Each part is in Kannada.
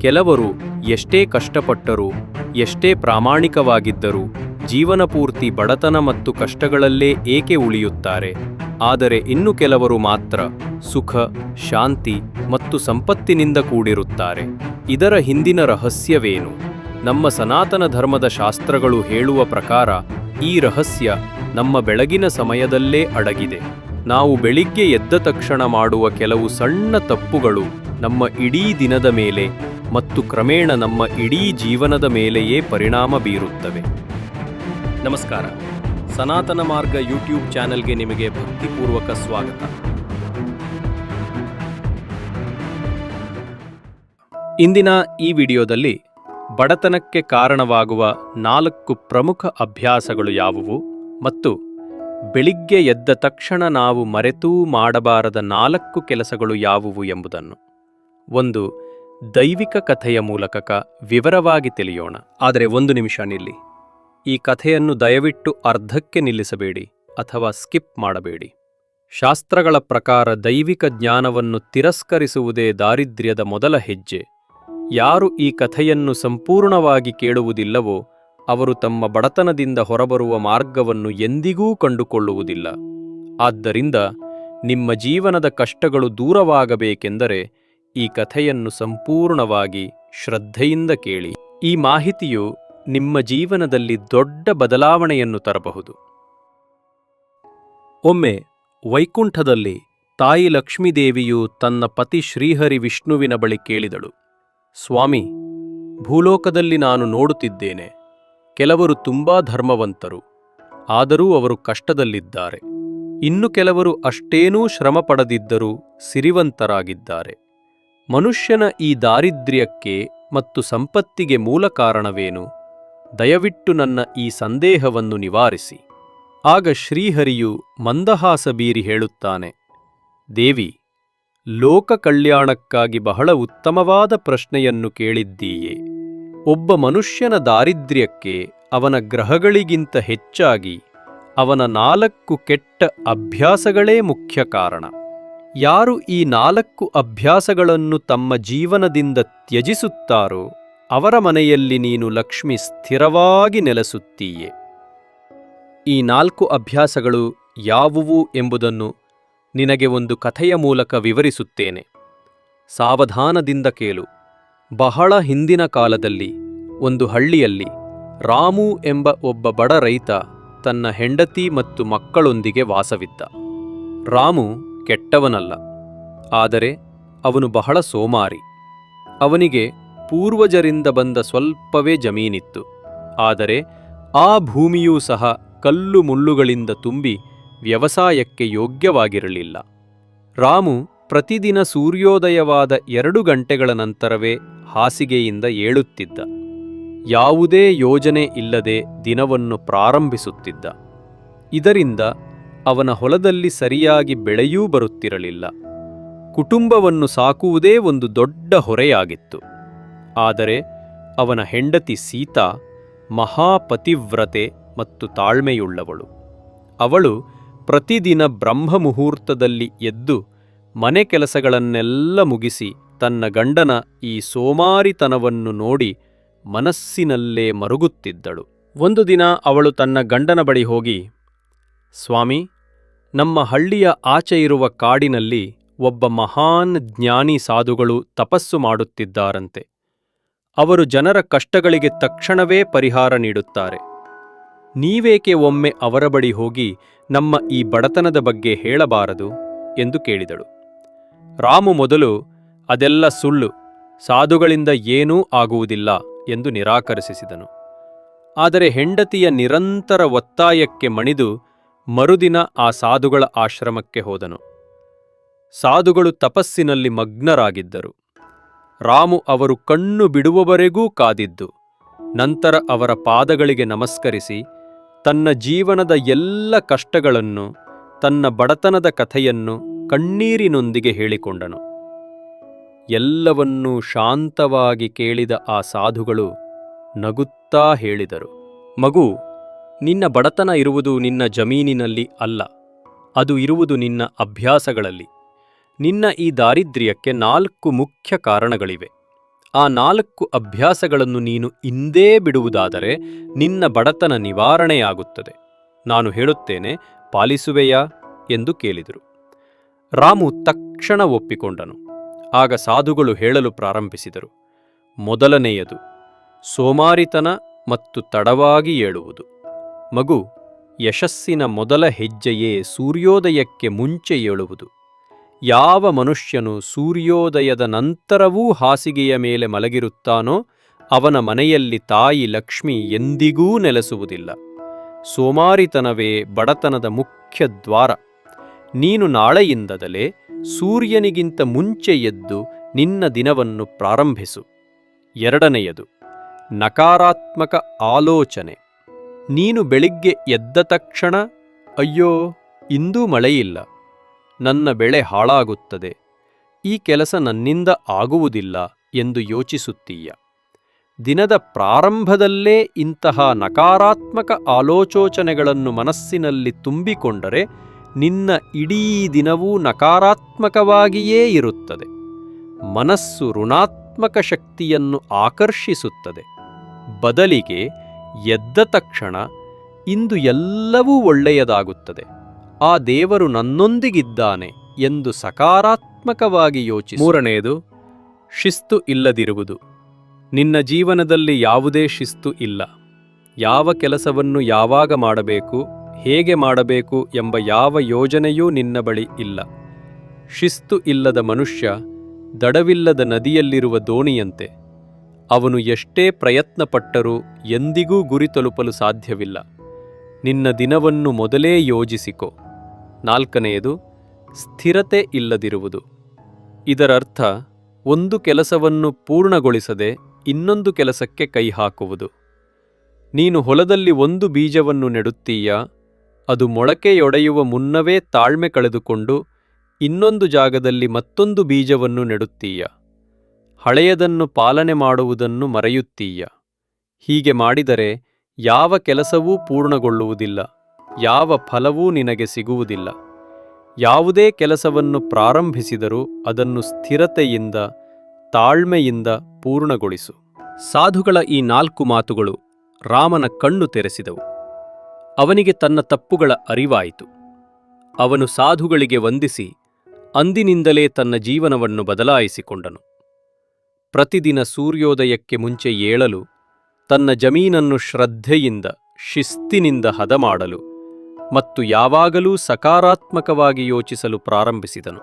ಕೆಲವರು ಎಷ್ಟೇ ಕಷ್ಟಪಟ್ಟರೂ, ಎಷ್ಟೇ ಪ್ರಾಮಾಣಿಕವಾಗಿದ್ದರೂ ಜೀವನಪೂರ್ತಿ ಬಡತನ ಮತ್ತು ಕಷ್ಟಗಳಲ್ಲೇ ಏಕೆ ಉಳಿಯುತ್ತಾರೆ? ಆದರೆ ಇನ್ನು ಕೆಲವರು ಮಾತ್ರ ಸುಖ, ಶಾಂತಿ ಮತ್ತು ಸಂಪತ್ತಿನಿಂದ ಕೂಡಿರುತ್ತಾರೆ. ಇದರ ಹಿಂದಿನ ರಹಸ್ಯವೇನು? ನಮ್ಮ ಸನಾತನ ಧರ್ಮದ ಶಾಸ್ತ್ರಗಳು ಹೇಳುವ ಪ್ರಕಾರ ಈ ರಹಸ್ಯ ನಮ್ಮ ಬೆಳಗಿನ ಸಮಯದಲ್ಲೇ ಅಡಗಿದೆ. ನಾವು ಬೆಳಿಗ್ಗೆ ಎದ್ದ ತಕ್ಷಣ ಮಾಡುವ ಕೆಲವು ಸಣ್ಣ ತಪ್ಪುಗಳು ನಮ್ಮ ಇಡೀ ದಿನದ ಮೇಲೆ ಮತ್ತು ಕ್ರಮೇಣ ನಮ್ಮ ಇಡೀ ಜೀವನದ ಮೇಲೆಯೇ ಪರಿಣಾಮ ಬೀರುತ್ತವೆ. ನಮಸ್ಕಾರ. ಸನಾತನ ಮಾರ್ಗ ಯೂಟ್ಯೂಬ್ ಚಾನೆಲ್ಗೆ ನಿಮಗೆ ಭಕ್ತಿಪೂರ್ವಕ ಸ್ವಾಗತ. ಇಂದಿನ ಈ ವಿಡಿಯೋದಲ್ಲಿ ಬಡತನಕ್ಕೆ ಕಾರಣವಾಗುವ ನಾಲ್ಕು ಪ್ರಮುಖ ಅಭ್ಯಾಸಗಳು ಯಾವುವು ಮತ್ತು ಬೆಳಿಗ್ಗೆ ಎದ್ದ ತಕ್ಷಣ ನಾವು ಮರೆತೂ ಮಾಡಬಾರದ ನಾಲ್ಕು ಕೆಲಸಗಳು ಯಾವುವು ಎಂಬುದನ್ನು. ಒಂದು ದೈವಿಕ ಕಥೆಯ ಮೂಲಕ ವಿವರವಾಗಿ ತಿಳಿಯೋಣ. ಆದರೆ ಒಂದು ನಿಮಿಷ ನಿಲ್ಲಿ. ಈ ಕಥೆಯನ್ನು ದಯವಿಟ್ಟು ಅರ್ಧಕ್ಕೆ ನಿಲ್ಲಿಸಬೇಡಿ ಅಥವಾ ಸ್ಕಿಪ್ ಮಾಡಬೇಡಿ. ಶಾಸ್ತ್ರಗಳ ಪ್ರಕಾರ ದೈವಿಕ ಜ್ಞಾನವನ್ನು ತಿರಸ್ಕರಿಸುವುದೇ ದಾರಿದ್ರ್ಯದ ಮೊದಲ ಹೆಜ್ಜೆ. ಯಾರು ಈ ಕಥೆಯನ್ನು ಸಂಪೂರ್ಣವಾಗಿ ಕೇಳುವುದಿಲ್ಲವೋ ಅವರು ತಮ್ಮ ಬಡತನದಿಂದ ಹೊರಬರುವ ಮಾರ್ಗವನ್ನು ಎಂದಿಗೂ ಕಂಡುಕೊಳ್ಳುವುದಿಲ್ಲ. ಆದ್ದರಿಂದ ನಿಮ್ಮ ಜೀವನದ ಕಷ್ಟಗಳು ದೂರವಾಗಬೇಕೆಂದರೆ ಈ ಕಥೆಯನ್ನು ಸಂಪೂರ್ಣವಾಗಿ ಶ್ರದ್ಧೆಯಿಂದ ಕೇಳಿ. ಈ ಮಾಹಿತಿಯು ನಿಮ್ಮ ಜೀವನದಲ್ಲಿ ದೊಡ್ಡ ಬದಲಾವಣೆಯನ್ನು ತರಬಹುದು. ಒಮ್ಮೆ ವೈಕುಂಠದಲ್ಲಿ ತಾಯಿ ಲಕ್ಷ್ಮೀದೇವಿಯು ತನ್ನ ಪತಿ ಶ್ರೀಹರಿ ವಿಷ್ಣುವಿನ ಬಳಿ ಕೇಳಿದಳು. ಸ್ವಾಮಿ, ಭೂಲೋಕದಲ್ಲಿ ನಾನು ನೋಡುತ್ತಿದ್ದೇನೆ. ಕೆಲವರು ತುಂಬಾ ಧರ್ಮವಂತರು, ಆದರೂ ಅವರು ಕಷ್ಟದಲ್ಲಿದ್ದಾರೆ. ಇನ್ನು ಕೆಲವರು ಅಷ್ಟೇನೂ ಶ್ರಮ ಪಡದಿದ್ದರೂ ಸಿರಿವಂತರಾಗಿದ್ದಾರೆ. ಮನುಷ್ಯನ ಈ ದಾರಿದ್ರ್ಯಕ್ಕೆ ಮತ್ತು ಸಂಪತ್ತಿಗೆ ಮೂಲ ಕಾರಣವೇನು? ದಯವಿಟ್ಟು ನನ್ನ ಈ ಸಂದೇಹವನ್ನು ನಿವಾರಿಸಿ. ಆಗ ಶ್ರೀಹರಿಯು ಮಂದಹಾಸ ಬೀರಿ ಹೇಳುತ್ತಾನೆ, ದೇವಿ, ಲೋಕ ಕಲ್ಯಾಣಕ್ಕಾಗಿ ಬಹಳ ಉತ್ತಮವಾದ ಪ್ರಶ್ನೆಯನ್ನು ಕೇಳಿದ್ದೀಯೆ. ಒಬ್ಬ ಮನುಷ್ಯನ ದಾರಿದ್ರ್ಯಕ್ಕೆ ಅವನ ಗ್ರಹಗಳಿಗಿಂತ ಹೆಚ್ಚಾಗಿ ಅವನ ನಾಲ್ಕು ಕೆಟ್ಟ ಅಭ್ಯಾಸಗಳೇ ಮುಖ್ಯ ಕಾರಣ. ಯಾರು ಈ ನಾಲ್ಕು ಅಭ್ಯಾಸಗಳನ್ನು ತಮ್ಮ ಜೀವನದಿಂದ ತ್ಯಜಿಸುತ್ತಾರೋ ಅವರ ಮನೆಯಲ್ಲಿ ನೀನು ಲಕ್ಷ್ಮಿ ಸ್ಥಿರವಾಗಿ ನೆಲೆಸುತ್ತೀಯೆ. ಈ ನಾಲ್ಕು ಅಭ್ಯಾಸಗಳು ಯಾವುವು ಎಂಬುದನ್ನು ನಿನಗೆ ಒಂದು ಕಥೆಯ ಮೂಲಕ ವಿವರಿಸುತ್ತೇನೆ. ಸಾವಧಾನದಿಂದ ಕೇಳು. ಬಹಳ ಹಿಂದಿನ ಕಾಲದಲ್ಲಿ, ಒಂದು ಹಳ್ಳಿಯಲ್ಲಿ, ರಾಮು ಎಂಬ ಒಬ್ಬ ಬಡ ರೈತ ತನ್ನ ಹೆಂಡತಿ ಮತ್ತು ಮಕ್ಕಳೊಂದಿಗೆ ವಾಸವಿದ್ದ. ರಾಮು ಕೆಟ್ಟವನಲ್ಲ. ಆದರೆ ಅವನು ಬಹಳ ಸೋಮಾರಿ. ಅವನಿಗೆ ಪೂರ್ವಜರಿಂದ ಬಂದ ಸ್ವಲ್ಪವೇ ಜಮೀನಿತ್ತು. ಆದರೆ ಆ ಭೂಮಿಯೂ ಸಹ ಕಲ್ಲು ಮುಳ್ಳುಗಳಿಂದ ತುಂಬಿ ವ್ಯವಸಾಯಕ್ಕೆ ಯೋಗ್ಯವಾಗಿರಲಿಲ್ಲ. ರಾಮು ಪ್ರತಿದಿನ ಸೂರ್ಯೋದಯವಾದ ಎರಡು ಗಂಟೆಗಳ ನಂತರವೇ ಹಾಸಿಗೆಯಿಂದ ಏಳುತ್ತಿದ್ದ. ಯಾವುದೇ ಯೋಜನೆ ಇಲ್ಲದೆ ದಿನವನ್ನು ಪ್ರಾರಂಭಿಸುತ್ತಿದ್ದ. ಇದರಿಂದ ಅವನ ಹೊಲದಲ್ಲಿ ಸರಿಯಾಗಿ ಬೆಳೆಯೂ ಬರುತ್ತಿರಲಿಲ್ಲ. ಕುಟುಂಬವನ್ನು ಸಾಕುವುದೇ ಒಂದು ದೊಡ್ಡ ಹೊರೆಯಾಗಿತ್ತು. ಆದರೆ ಅವನ ಹೆಂಡತಿ ಸೀತಾ ಮಹಾಪತಿವ್ರತೆ ಮತ್ತು ತಾಳ್ಮೆಯುಳ್ಳವಳು. ಅವಳು ಪ್ರತಿದಿನ ಬ್ರಹ್ಮಮುಹೂರ್ತದಲ್ಲಿ ಎದ್ದು ಮನೆ ಕೆಲಸಗಳನ್ನೆಲ್ಲ ಮುಗಿಸಿ ತನ್ನ ಗಂಡನ ಈ ಸೋಮಾರಿತನವನ್ನು ನೋಡಿ ಮನಸ್ಸಿನಲ್ಲೇ ಮರುಗುತ್ತಿದ್ದಳು. ಒಂದು ದಿನ ಅವಳು ತನ್ನ ಗಂಡನ ಬಳಿ ಹೋಗಿ, ಸ್ವಾಮಿ ನಮ್ಮ ಹಳ್ಳಿಯ ಆಚೆ ಇರುವ ಕಾಡಿನಲ್ಲಿ ಒಬ್ಬ ಮಹಾನ್ ಜ್ಞಾನಿ ಸಾಧುಗಳು ತಪಸ್ಸು ಮಾಡುತ್ತಿದ್ದಾರಂತೆ. ಅವರು ಜನರ ಕಷ್ಟಗಳಿಗೆ ತಕ್ಷಣವೇ ಪರಿಹಾರ ನೀಡುತ್ತಾರೆ. ನೀವೇಕೆ ಒಮ್ಮೆ ಅವರ ಬಳಿ ಹೋಗಿ ನಮ್ಮ ಈ ಬಡತನದ ಬಗ್ಗೆ ಹೇಳಬಾರದು? ಎಂದು ಕೇಳಿದಳು. ರಾಮು ಮೊದಲು, ಅದೆಲ್ಲ ಸುಳ್ಳು, ಸಾಧುಗಳಿಂದ ಏನೂ ಆಗುವುದಿಲ್ಲ ಎಂದು ನಿರಾಕರಿಸಿದನು ಆದರೆ ಹೆಂಡತಿಯ ನಿರಂತರ ಒತ್ತಾಯಕ್ಕೆ ಮಣಿದು ಮರುದಿನ ಆ ಸಾಧುಗಳ ಆಶ್ರಮಕ್ಕೆ ಹೋದನು. ಸಾಧುಗಳು ತಪಸ್ಸಿನಲ್ಲಿ ಮಗ್ನರಾಗಿದ್ದರು. ರಾಮು ಅವರು ಕಣ್ಣು ಬಿಡುವವರೆಗೂ ಕಾದಿದ್ದು. ನಂತರ ಅವರ ಪಾದಗಳಿಗೆ ನಮಸ್ಕರಿಸಿ, ತನ್ನ ಜೀವನದ ಎಲ್ಲ ಕಷ್ಟಗಳನ್ನು, ತನ್ನ ಬಡತನದ ಕಥೆಯನ್ನು ಕಣ್ಣೀರಿನೊಂದಿಗೆ ಹೇಳಿಕೊಂಡನು. ಎಲ್ಲವನ್ನೂ ಶಾಂತವಾಗಿ ಕೇಳಿದ ಆ ಸಾಧುಗಳು ನಗುತ್ತಾ ಹೇಳಿದರು. ಮಗು ನಿನ್ನ ಬಡತನ ಇರುವುದು ನಿನ್ನ ಜಮೀನಿನಲ್ಲಿ ಅಲ್ಲ, ಅದು ಇರುವುದು ನಿನ್ನ ಅಭ್ಯಾಸಗಳಲ್ಲಿ. ನಿನ್ನ ಈ ದಾರಿದ್ರ್ಯಕ್ಕೆ ನಾಲ್ಕು ಮುಖ್ಯ ಕಾರಣಗಳಿವೆ. ಆ ನಾಲ್ಕು ಅಭ್ಯಾಸಗಳನ್ನು ನೀನು ಇಂದೇ ಬಿಡುವುದಾದರೆ ನಿನ್ನ ಬಡತನ ನಿವಾರಣೆಯಾಗುತ್ತದೆ. ನಾನು ಹೇಳುತ್ತೇನೆ, ಪಾಲಿಸುವೆಯಾ? ಎಂದು ಕೇಳಿದರು. ರಾಮು ತಕ್ಷಣ ಒಪ್ಪಿಕೊಂಡನು. ಆಗ ಸಾಧುಗಳು ಹೇಳಲು ಪ್ರಾರಂಭಿಸಿದರು. ಮೊದಲನೆಯದು, ಸೋಮಾರಿತನ ಮತ್ತು ತಡವಾಗಿ ಏಳುವುದು. ಮಗು, ಯಶಸ್ಸಿನ ಮೊದಲ ಹೆಜ್ಜೆಯೇ ಸೂರ್ಯೋದಯಕ್ಕೆ ಮುಂಚೆ ಏಳುವುದು. ಯಾವ ಮನುಷ್ಯನು ಸೂರ್ಯೋದಯದ ನಂತರವೂ ಹಾಸಿಗೆಯ ಮೇಲೆ ಮಲಗಿರುತ್ತಾನೋ, ಅವನ ಮನೆಯಲ್ಲಿ ತಾಯಿ ಲಕ್ಷ್ಮಿ ಎಂದಿಗೂ ನೆಲೆಸುವುದಿಲ್ಲ. ಸೋಮಾರಿತನವೇ ಬಡತನದ ಮುಖ್ಯ ದ್ವಾರ. ನೀನು ನಾಳೆಯಿಂದದಲೇ ಸೂರ್ಯನಿಗಿಂತ ಮುಂಚೆ ಎದ್ದು ನಿನ್ನ ದಿನವನ್ನು ಪ್ರಾರಂಭಿಸು. ಎರಡನೆಯದು, ನಕಾರಾತ್ಮಕ ಆಲೋಚನೆ. ನೀನು ಬೆಳಿಗ್ಗೆ ಎದ್ದ ತಕ್ಷಣ, ಅಯ್ಯೋ, ಇಂದೂ ಮಳೆಯಿಲ್ಲ. ನನ್ನ ಬೆಳೆ ಹಾಳಾಗುತ್ತದೆ. ಈ ಕೆಲಸ ನನ್ನಿಂದ ಆಗುವುದಿಲ್ಲ ಎಂದು ಯೋಚಿಸುತ್ತೀಯ. ದಿನದ ಪ್ರಾರಂಭದಲ್ಲೇ ಇಂತಹ ನಕಾರಾತ್ಮಕ ಆಲೋಚೋಚನೆಗಳನ್ನು ಮನಸ್ಸಿನಲ್ಲಿ ತುಂಬಿಕೊಂಡರೆ ನಿನ್ನ ಇಡೀ ದಿನವೂ ನಕಾರಾತ್ಮಕವಾಗಿಯೇ ಇರುತ್ತದೆ. ಮನಸ್ಸು ಋಣಾತ್ಮಕ ಶಕ್ತಿಯನ್ನು ಆಕರ್ಷಿಸುತ್ತದೆ. ಬದಲಿಗೆ ಎದ್ದ ತಕ್ಷಣ ಇಂದು ಎಲ್ಲವೂ ಒಳ್ಳೆಯದಾಗುತ್ತದೆ. ಆ ದೇವರು ನನ್ನೊಂದಿಗಿದ್ದಾನೆ ಎಂದು ಸಕಾರಾತ್ಮಕವಾಗಿ ಯೋಚಿಸಿ. ಮೂರನೆಯದು, ಶಿಸ್ತು ಇಲ್ಲದಿರುವುದು. ನಿನ್ನ ಜೀವನದಲ್ಲಿ ಯಾವುದೇ ಶಿಸ್ತು ಇಲ್ಲ. ಯಾವ ಕೆಲಸವನ್ನು ಯಾವಾಗ ಮಾಡಬೇಕು, ಹೇಗೆ ಮಾಡಬೇಕು ಎಂಬ ಯಾವ ಯೋಜನೆಯೂ ನಿನ್ನ ಬಳಿ ಇಲ್ಲ. ಶಿಸ್ತು ಇಲ್ಲದ ಮನುಷ್ಯ ದಡವಿಲ್ಲದ ನದಿಯಲ್ಲಿರುವ ದೋಣಿಯಂತೆ. ಅವನು ಎಷ್ಟೇ ಪ್ರಯತ್ನಪಟ್ಟರೂ ಎಂದಿಗೂ ಗುರಿ ತಲುಪಲು ಸಾಧ್ಯವಿಲ್ಲ. ನಿನ್ನ ದಿನವನ್ನು ಮೊದಲೇ ಯೋಜಿಸಿಕೊ. ನಾಲ್ಕನೆಯದು, ಸ್ಥಿರತೆ ಇಲ್ಲದಿರುವುದು. ಇದರರ್ಥ, ಒಂದು ಕೆಲಸವನ್ನು ಪೂರ್ಣಗೊಳಿಸದೆ ಇನ್ನೊಂದು ಕೆಲಸಕ್ಕೆ ಕೈ ಹಾಕುವುದು ನೀನು ಹೊಲದಲ್ಲಿ ಒಂದು ಬೀಜವನ್ನು ನೆಡುತ್ತೀಯಾ? ಅದು ಮೊಳಕೆಯೊಡೆಯುವ ಮುನ್ನವೇ ತಾಳ್ಮೆ ಕಳೆದುಕೊಂಡು ಇನ್ನೊಂದು ಜಾಗದಲ್ಲಿ ಮತ್ತೊಂದು ಬೀಜವನ್ನು ನೆಡುತ್ತೀಯ? ಹಳೆಯದನ್ನು ಪಾಲನೆ ಮಾಡುವುದನ್ನು ಮರೆಯುತ್ತೀಯ. ಹೀಗೆ ಮಾಡಿದರೆ ಯಾವ ಕೆಲಸವೂ ಪೂರ್ಣಗೊಳ್ಳುವುದಿಲ್ಲ, ಯಾವ ಫಲವೂ ನಿನಗೆ ಸಿಗುವುದಿಲ್ಲ. ಯಾವುದೇ ಕೆಲಸವನ್ನು ಪ್ರಾರಂಭಿಸಿದರೂ ಅದನ್ನು ಸ್ಥಿರತೆಯಿಂದ, ತಾಳ್ಮೆಯಿಂದ ಪೂರ್ಣಗೊಳಿಸು. ಸಾಧುಗಳ ಈ ನಾಲ್ಕು ಮಾತುಗಳು ರಾಮನ ಕಣ್ಣು ತೆರೆಸಿದವು. ಅವನಿಗೆ ತನ್ನ ತಪ್ಪುಗಳ ಅರಿವಾಯಿತು. ಅವನು ಸಾಧುಗಳಿಗೆ ವಂದಿಸಿ ಅಂದಿನಿಂದಲೇ ತನ್ನ ಜೀವನವನ್ನು ಬದಲಾಯಿಸಿಕೊಂಡನು. ಪ್ರತಿದಿನ ಸೂರ್ಯೋದಯಕ್ಕೆ ಮುಂಚೆ ಏಳಲು, ತನ್ನ ಜಮೀನನ್ನು ಶ್ರದ್ಧೆಯಿಂದ, ಶಿಸ್ತಿನಿಂದ ಹದ ಮಾಡಲು ಮತ್ತು ಯಾವಾಗಲೂ ಸಕಾರಾತ್ಮಕವಾಗಿ ಯೋಚಿಸಲು ಪ್ರಾರಂಭಿಸಿದನು.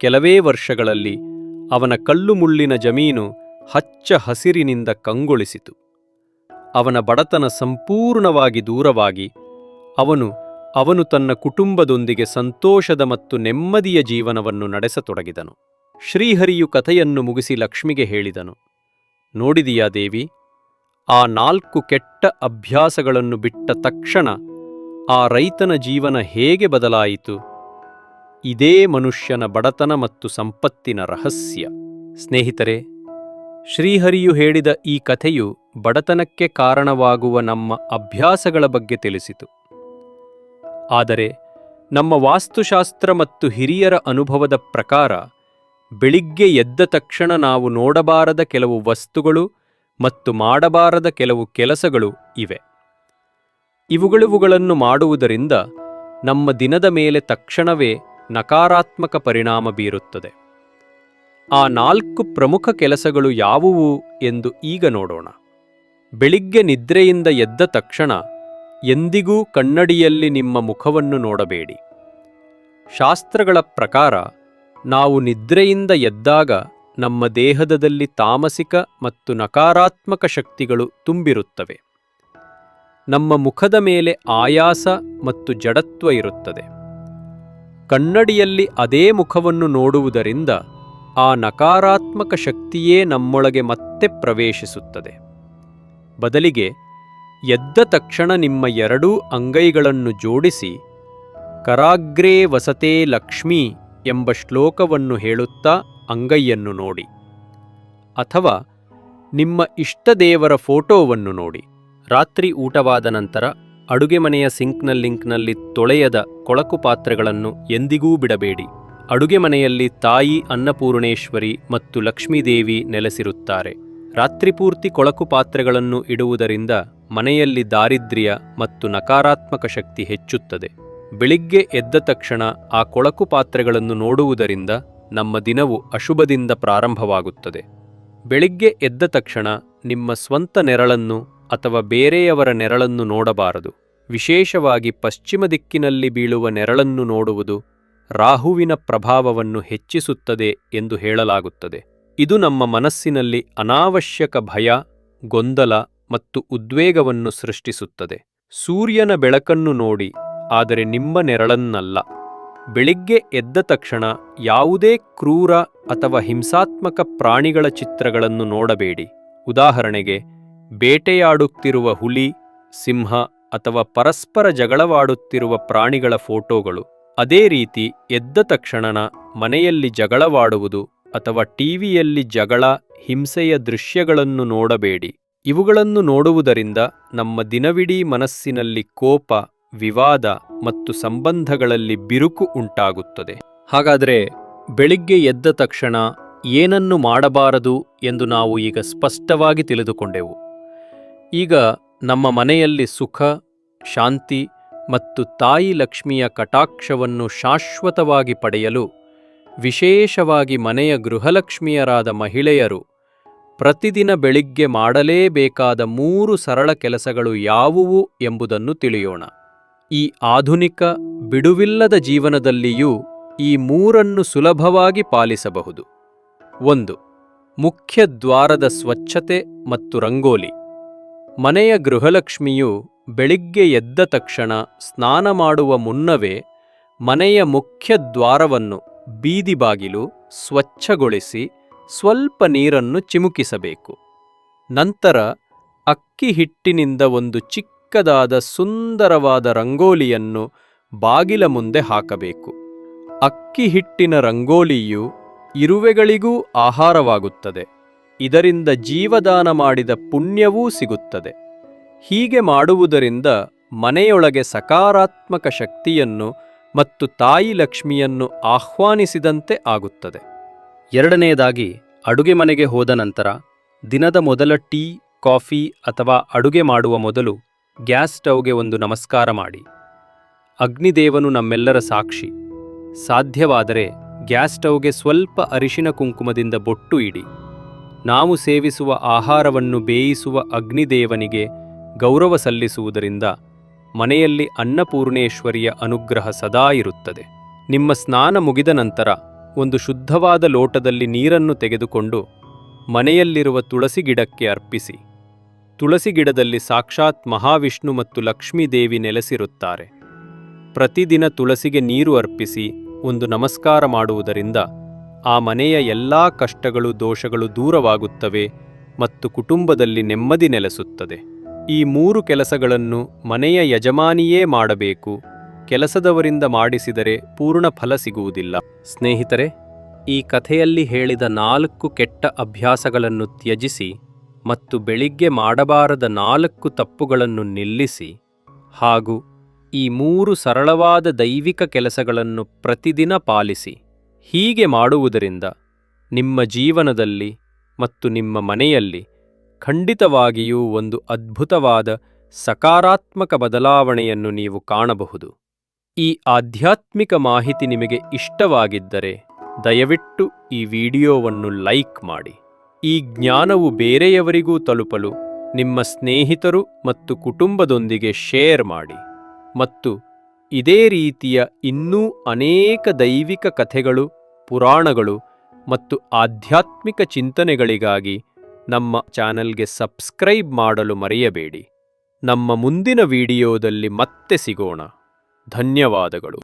ಕೆಲವೇ ವರ್ಷಗಳಲ್ಲಿ ಅವನ ಕಲ್ಲುಮುಳ್ಳಿನ ಜಮೀನು ಹಚ್ಚ ಹಸಿರಿನಿಂದ ಕಂಗೊಳಿಸಿತು. ಅವನ ಬಡತನ ಸಂಪೂರ್ಣವಾಗಿ ದೂರವಾಗಿ, ಅವನು ಅವನು ತನ್ನ ಕುಟುಂಬದೊಂದಿಗೆ ಸಂತೋಷದ ಮತ್ತು ನೆಮ್ಮದಿಯ ಜೀವನವನ್ನು ನಡೆಸತೊಡಗಿದನು. ಶ್ರೀಹರಿಯು ಕಥೆಯನ್ನು ಮುಗಿಸಿ ಲಕ್ಷ್ಮಿಗೆ ಹೇಳಿದನು, ನೋಡಿದೀಯಾ ದೇವಿ, ಆ ನಾಲ್ಕು ಕೆಟ್ಟ ಅಭ್ಯಾಸಗಳನ್ನು ಬಿಟ್ಟ ತಕ್ಷಣ ಆ ರೈತನ ಜೀವನ ಹೇಗೆ ಬದಲಾಯಿತು? ಇದೇ ಮನುಷ್ಯನ ಬಡತನ ಮತ್ತು ಸಂಪತ್ತಿನ ರಹಸ್ಯ. ಸ್ನೇಹಿತರೆ, ಶ್ರೀಹರಿಯು ಹೇಳಿದ ಈ ಕಥೆಯು ಬಡತನಕ್ಕೆ ಕಾರಣವಾಗುವ ನಮ್ಮ ಅಭ್ಯಾಸಗಳ ಬಗ್ಗೆ ತಿಳಿಸಿತು. ಆದರೆ ನಮ್ಮ ವಾಸ್ತುಶಾಸ್ತ್ರ ಮತ್ತು ಹಿರಿಯರ ಅನುಭವದ ಪ್ರಕಾರ ಬೆಳಿಗ್ಗೆ ಎದ್ದ ತಕ್ಷಣ ನಾವು ನೋಡಬಾರದ ಕೆಲವು ವಸ್ತುಗಳು ಮತ್ತು ಮಾಡಬಾರದ ಕೆಲವು ಕೆಲಸಗಳು ಇವೆ. ಇವುಗಳಿವುಗಳನ್ನು ಮಾಡುವುದರಿಂದ ನಮ್ಮ ದಿನದ ಮೇಲೆ ತಕ್ಷಣವೇ ನಕಾರಾತ್ಮಕ ಪರಿಣಾಮ ಬೀರುತ್ತದೆ. ಆ ನಾಲ್ಕು ಪ್ರಮುಖ ಕೆಲಸಗಳು ಯಾವುವು ಎಂದು ಈಗ ನೋಡೋಣ. ಬೆಳಿಗ್ಗೆ ನಿದ್ರೆಯಿಂದ ಎದ್ದ ತಕ್ಷಣ ಎಂದಿಗೂ ಕನ್ನಡಿಯಲ್ಲಿ ನಿಮ್ಮ ಮುಖವನ್ನು ನೋಡಬೇಡಿ. ಶಾಸ್ತ್ರಗಳ ಪ್ರಕಾರ ನಾವು ನಿದ್ರೆಯಿಂದ ಎದ್ದಾಗ ನಮ್ಮ ದೇಹದಲ್ಲಿ ತಾಮಸಿಕ ಮತ್ತು ನಕಾರಾತ್ಮಕ ಶಕ್ತಿಗಳು ತುಂಬಿರುತ್ತವೆ. ನಮ್ಮ ಮುಖದ ಮೇಲೆ ಆಯಾಸ ಮತ್ತು ಜಡತ್ವ ಇರುತ್ತದೆ. ಕನ್ನಡಿಯಲ್ಲಿ ಅದೇ ಮುಖವನ್ನು ನೋಡುವುದರಿಂದ ಆ ನಕಾರಾತ್ಮಕ ಶಕ್ತಿಯೇ ನಮ್ಮೊಳಗೆ ಮತ್ತೆ ಪ್ರವೇಶಿಸುತ್ತದೆ. ಬದಲಿಗೆ ಎದ್ದ ತಕ್ಷಣ ನಿಮ್ಮ ಎರಡೂ ಅಂಗೈಗಳನ್ನು ಜೋಡಿಸಿ, ಕರಾಗ್ರೇ ವಸತೆ ಲಕ್ಷ್ಮೀ ಎಂಬ ಶ್ಲೋಕವನ್ನು ಹೇಳುತ್ತಾ ಅಂಗೈಯನ್ನು ನೋಡಿ. ಅಥವಾ ನಿಮ್ಮ ಇಷ್ಟದೇವರ ಫೋಟೋವನ್ನು ನೋಡಿ. ರಾತ್ರಿ ಊಟವಾದ ನಂತರ ಅಡುಗೆ ಮನೆಯ ಸಿಂಕ್ನ ಲಿಂಕ್ನಲ್ಲಿ ತೊಳೆಯದ ಕೊಳಕು ಪಾತ್ರೆಗಳನ್ನು ಎಂದಿಗೂ ಬಿಡಬೇಡಿ. ಅಡುಗೆ ಮನೆಯಲ್ಲಿ ತಾಯಿ ಅನ್ನಪೂರ್ಣೇಶ್ವರಿ ಮತ್ತು ಲಕ್ಷ್ಮೀದೇವಿ ನೆಲೆಸಿರುತ್ತಾರೆ. ರಾತ್ರಿಪೂರ್ತಿ ಕೊಳಕು ಪಾತ್ರೆಗಳನ್ನು ಇಡುವುದರಿಂದ ಮನೆಯಲ್ಲಿ ದಾರಿದ್ರ್ಯ ಮತ್ತು ನಕಾರಾತ್ಮಕ ಶಕ್ತಿ ಹೆಚ್ಚುತ್ತದೆ. ಬೆಳಿಗ್ಗೆ ಎದ್ದ ತಕ್ಷಣ ಆ ಕೊಳಕು ಪಾತ್ರೆಗಳನ್ನು ನೋಡುವುದರಿಂದ ನಮ್ಮ ದಿನವು ಅಶುಭದಿಂದ ಪ್ರಾರಂಭವಾಗುತ್ತದೆ. ಬೆಳಿಗ್ಗೆ ಎದ್ದ ತಕ್ಷಣ ನಿಮ್ಮ ಸ್ವಂತ ನೆರಳನ್ನು ಅಥವಾ ಬೇರೆಯವರ ನೆರಳನ್ನು ನೋಡಬಾರದು. ವಿಶೇಷವಾಗಿ ಪಶ್ಚಿಮ ದಿಕ್ಕಿನಲ್ಲಿ ಬೀಳುವ ನೆರಳನ್ನು ನೋಡುವುದು ರಾಹುವಿನ ಪ್ರಭಾವವನ್ನು ಹೆಚ್ಚಿಸುತ್ತದೆ ಎಂದು ಹೇಳಲಾಗುತ್ತದೆ. ಇದು ನಮ್ಮ ಮನಸ್ಸಿನಲ್ಲಿ ಅನಾವಶ್ಯಕ ಭಯ, ಗೊಂದಲ ಮತ್ತು ಉದ್ವೇಗವನ್ನು ಸೃಷ್ಟಿಸುತ್ತದೆ. ಸೂರ್ಯನ ಬೆಳಕನ್ನು ನೋಡಿ ಆದರೆ ನಿಮ್ಮ ನೆರಳನ್ನಲ್ಲ. ಬೆಳಿಗ್ಗೆ ಎದ್ದ ತಕ್ಷಣ ಯಾವುದೇ ಕ್ರೂರ ಅಥವಾ ಹಿಂಸಾತ್ಮಕ ಪ್ರಾಣಿಗಳ ಚಿತ್ರಗಳನ್ನು ನೋಡಬೇಡಿ. ಉದಾಹರಣೆಗೆ, ಬೇಟೆಯಾಡುತ್ತಿರುವ ಹುಲಿ, ಸಿಂಹ ಅಥವಾ ಪರಸ್ಪರ ಜಗಳವಾಡುತ್ತಿರುವ ಪ್ರಾಣಿಗಳ ಫೋಟೋಗಳು. ಅದೇ ರೀತಿ ಎದ್ದ ತಕ್ಷಣನ ಮನೆಯಲ್ಲಿ ಜಗಳವಾಡುವುದು ಅಥವಾ ಟಿವಿಯಲ್ಲಿ ಜಗಳ, ಹಿಂಸೆಯ ದೃಶ್ಯಗಳನ್ನು ನೋಡಬೇಡಿ. ಇವುಗಳನ್ನು ನೋಡುವುದರಿಂದ ನಮ್ಮ ದಿನವಿಡೀ ಮನಸ್ಸಿನಲ್ಲಿ ಕೋಪ ವಿವಾದ ಮತ್ತು ಸಂಬಂಧಗಳಲ್ಲಿ ಬಿರುಕು ಉಂಟಾಗುತ್ತದೆ. ಹಾಗಾದರೆ ಬೆಳಿಗ್ಗೆ ಎದ್ದ ತಕ್ಷಣ ಏನನ್ನು ಮಾಡಬಾರದು ಎಂದು ನಾವು ಈಗ ಸ್ಪಷ್ಟವಾಗಿ ತಿಳಿದುಕೊಂಡೆವು. ಈಗ ನಮ್ಮ ಮನೆಯಲ್ಲಿ ಸುಖ, ಶಾಂತಿ ಮತ್ತು ತಾಯಿ ಲಕ್ಷ್ಮಿಯ ಕಟಾಕ್ಷವನ್ನು ಶಾಶ್ವತವಾಗಿ ಪಡೆಯಲು ವಿಶೇಷವಾಗಿ ಮನೆಯ ಗೃಹಲಕ್ಷ್ಮಿಯರಾದ ಮಹಿಳೆಯರು ಪ್ರತಿದಿನ ಬೆಳಿಗ್ಗೆ ಮಾಡಲೇಬೇಕಾದ ಮೂರು ಸರಳ ಕೆಲಸಗಳು ಯಾವುವು ಎಂಬುದನ್ನು ತಿಳಿಯೋಣ. ಈ ಆಧುನಿಕ ಬಿಡುವಿಲ್ಲದ ಜೀವನದಲ್ಲಿಯೂ ಈ ಮೂರನ್ನು ಸುಲಭವಾಗಿ ಪಾಲಿಸಬಹುದು. ಒಂದು, ಮುಖ್ಯ ದ್ವಾರದ ಸ್ವಚ್ಛತೆ ಮತ್ತು ರಂಗೋಲಿ. ಮನೆಯ ಗೃಹಲಕ್ಷ್ಮಿಯು ಬೆಳಿಗ್ಗೆ ಎದ್ದ ತಕ್ಷಣ ಸ್ನಾನ ಮಾಡುವ ಮುನ್ನವೇ ಮನೆಯ ಮುಖ್ಯ ದ್ವಾರವನ್ನು ಬೀದಿ ಬಾಗಿಲು ಸ್ವಚ್ಛಗೊಳಿಸಿ ಸ್ವಲ್ಪ ನೀರನ್ನು ಚಿಮುಕಿಸಬೇಕು. ನಂತರ ಅಕ್ಕಿ ಹಿಟ್ಟಿನಿಂದ ಒಂದು ಚಿಕ್ಕದಾದ ಸುಂದರವಾದ ರಂಗೋಲಿಯನ್ನು ಬಾಗಿಲ ಮುಂದೆ ಹಾಕಬೇಕು. ಅಕ್ಕಿ ಹಿಟ್ಟಿನ ರಂಗೋಲಿಯು ಇರುವೆಗಳಿಗೂ ಆಹಾರವಾಗುತ್ತದೆ. ಇದರಿಂದ ಜೀವದಾನ ಮಾಡಿದ ಪುಣ್ಯವೂ ಸಿಗುತ್ತದೆ. ಹೀಗೆ ಮಾಡುವುದರಿಂದ ಮನೆಯೊಳಗೆ ಸಕಾರಾತ್ಮಕ ಶಕ್ತಿಯನ್ನು ಮತ್ತು ತಾಯಿ ಲಕ್ಷ್ಮಿಯನ್ನು ಆಹ್ವಾನಿಸಿದಂತೆ ಆಗುತ್ತದೆ. ಎರಡನೆಯದಾಗಿ, ಅಡುಗೆ ಮನೆಗೆ ಹೋದ ನಂತರ ದಿನದ ಮೊದಲ ಟೀ, ಕಾಫಿ ಅಥವಾ ಅಡುಗೆ ಮಾಡುವ ಮೊದಲು ಗ್ಯಾಸ್ ಸ್ಟವ್ಗೆ ಒಂದು ನಮಸ್ಕಾರ ಮಾಡಿ. ಅಗ್ನಿದೇವನು ನಮ್ಮೆಲ್ಲರ ಸಾಕ್ಷಿ. ಸಾಧ್ಯವಾದರೆ ಗ್ಯಾಸ್ ಸ್ಟವ್ಗೆ ಸ್ವಲ್ಪ ಅರಿಶಿನ ಕುಂಕುಮದಿಂದ ಬೊಟ್ಟು ಇಡಿ. ನಾವು ಸೇವಿಸುವ ಆಹಾರವನ್ನು ಬೇಯಿಸುವ ಅಗ್ನಿದೇವನಿಗೆ ಗೌರವ ಸಲ್ಲಿಸುವುದರಿಂದ ಮನೆಯಲ್ಲಿ ಅನ್ನಪೂರ್ಣೇಶ್ವರಿಯ ಅನುಗ್ರಹ ಸದಾ ಇರುತ್ತದೆ. ನಿಮ್ಮ ಸ್ನಾನ ಮುಗಿದ ನಂತರ ಒಂದು ಶುದ್ಧವಾದ ಲೋಟದಲ್ಲಿ ನೀರನ್ನು ತೆಗೆದುಕೊಂಡು ಮನೆಯಲ್ಲಿರುವ ತುಳಸಿ ಗಿಡಕ್ಕೆ ಅರ್ಪಿಸಿ. ತುಳಸಿ ಗಿಡದಲ್ಲಿ ಸಾಕ್ಷಾತ್ ಮಹಾವಿಷ್ಣು ಮತ್ತು ಲಕ್ಷ್ಮೀದೇವಿ ನೆಲೆಸಿರುತ್ತಾರೆ. ಪ್ರತಿದಿನ ತುಳಸಿಗೆ ನೀರು ಅರ್ಪಿಸಿ ಒಂದು ನಮಸ್ಕಾರ ಮಾಡುವುದರಿಂದ ಆ ಮನೆಯ ಎಲ್ಲಾ ಕಷ್ಟಗಳು, ದೋಷಗಳು ದೂರವಾಗುತ್ತವೆ ಮತ್ತು ಕುಟುಂಬದಲ್ಲಿ ನೆಮ್ಮದಿ ನೆಲೆಸುತ್ತದೆ. ಈ ಮೂರು ಕೆಲಸಗಳನ್ನು ಮನೆಯ ಯಜಮಾನಿಯೇ ಮಾಡಬೇಕು. ಕೆಲಸದವರಿಂದ ಮಾಡಿಸಿದರೆ ಪೂರ್ಣ ಫಲ ಸಿಗುವುದಿಲ್ಲ. ಸ್ನೇಹಿತರೆ, ಈ ಕಥೆಯಲ್ಲಿ ಹೇಳಿದ ನಾಲ್ಕು ಕೆಟ್ಟ ಅಭ್ಯಾಸಗಳನ್ನು ತ್ಯಜಿಸಿ ಮತ್ತು ಬೆಳಿಗ್ಗೆ ಮಾಡಬಾರದ ನಾಲ್ಕು ತಪ್ಪುಗಳನ್ನು ನಿಲ್ಲಿಸಿ ಹಾಗೂ ಈ ಮೂರು ಸರಳವಾದ ದೈವಿಕ ಕೆಲಸಗಳನ್ನು ಪ್ರತಿದಿನ ಪಾಲಿಸಿ. ಹೀಗೆ ಮಾಡುವುದರಿಂದ ನಿಮ್ಮ ಜೀವನದಲ್ಲಿ ಮತ್ತು ನಿಮ್ಮ ಮನೆಯಲ್ಲಿ ಖಂಡಿತವಾಗಿಯೂ ಒಂದು ಅದ್ಭುತವಾದ ಸಕಾರಾತ್ಮಕ ಬದಲಾವಣೆಯನ್ನು ನೀವು ಕಾಣಬಹುದು. ಈ ಆಧ್ಯಾತ್ಮಿಕ ಮಾಹಿತಿ ನಿಮಗೆ ಇಷ್ಟವಾಗಿದ್ದರೆ ದಯವಿಟ್ಟು ಈ ವಿಡಿಯೋವನ್ನು ಲೈಕ್ ಮಾಡಿ. ಈ ಜ್ಞಾನವು ಬೇರೆಯವರಿಗೂ ತಲುಪಲು ನಿಮ್ಮ ಸ್ನೇಹಿತರು ಮತ್ತು ಕುಟುಂಬದೊಂದಿಗೆ ಶೇರ್ ಮಾಡಿ ಮತ್ತು ಇದೇ ರೀತಿಯ ಇನ್ನೂ ಅನೇಕ ದೈವಿಕ ಕಥೆಗಳು, ಪುರಾಣಗಳು ಮತ್ತು ಆಧ್ಯಾತ್ಮಿಕ ಚಿಂತನೆಗಳಿಗಾಗಿ ನಮ್ಮ ಚಾನಲ್ಗೆ ಸಬ್ಸ್ಕ್ರೈಬ್ ಮಾಡಲು ಮರೆಯಬೇಡಿ. ನಮ್ಮ ಮುಂದಿನ ವಿಡಿಯೋದಲ್ಲಿ ಮತ್ತೆ ಸಿಗೋಣ. ಧನ್ಯವಾದಗಳು.